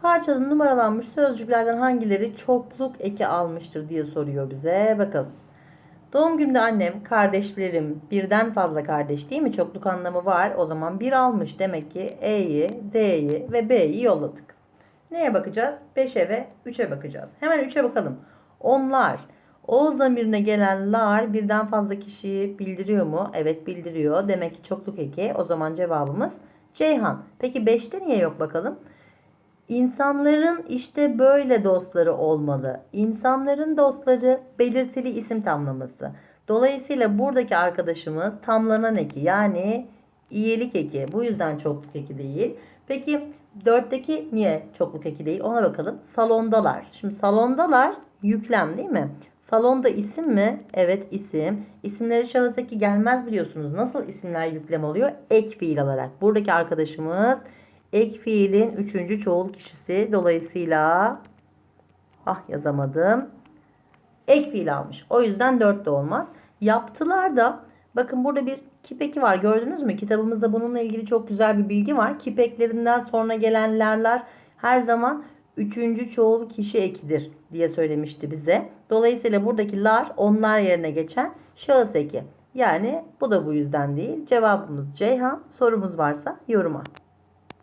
Parçada numaralanmış sözcüklerden hangileri çokluk eki almıştır diye soruyor bize. Bakalım. Doğum gününde annem, kardeşlerim, birden fazla kardeş değil mi? Çokluk anlamı var. O zaman bir almış. Demek ki E'yi, D'yi ve B'yi yolladık. Neye bakacağız? 5'e ve 3'e bakacağız. Hemen 3'e bakalım. Onlar. O zamirine gelen lar birden fazla kişiyi bildiriyor mu? Evet bildiriyor. Demek ki çokluk eki. O zaman cevabımız Ceyhan. Peki 5'te niye yok bakalım? İnsanların işte böyle dostları olmalı. İnsanların dostları belirtili isim tamlaması. Dolayısıyla buradaki arkadaşımız tamlanan eki yani iyilik eki. Bu yüzden çokluk eki değil. Peki dörtteki niye çokluk eki değil? Ona bakalım. Salondalar. Şimdi salondalar yüklem değil mi? Salonda isim mi? Evet isim. İsimleri şahıs eki gelmez biliyorsunuz. Nasıl isimler yüklem oluyor? Ek fiil alarak. Buradaki arkadaşımız ek fiilin üçüncü çoğul kişisi. Dolayısıyla ah yazamadım. Ek fiil almış. O yüzden 4 de olmaz. Yaptılar da bakın burada bir kipeki var. Gördünüz mü? Kitabımızda bununla ilgili çok güzel bir bilgi var. Kipeklerinden sonra gelenlerler her zaman üçüncü çoğul kişi ekidir diye söylemişti bize. Dolayısıyla buradaki lar onlar yerine geçen şahıs eki. Yani bu da bu yüzden değil. Cevabımız Ceyhan. Sorumuz varsa yoruma.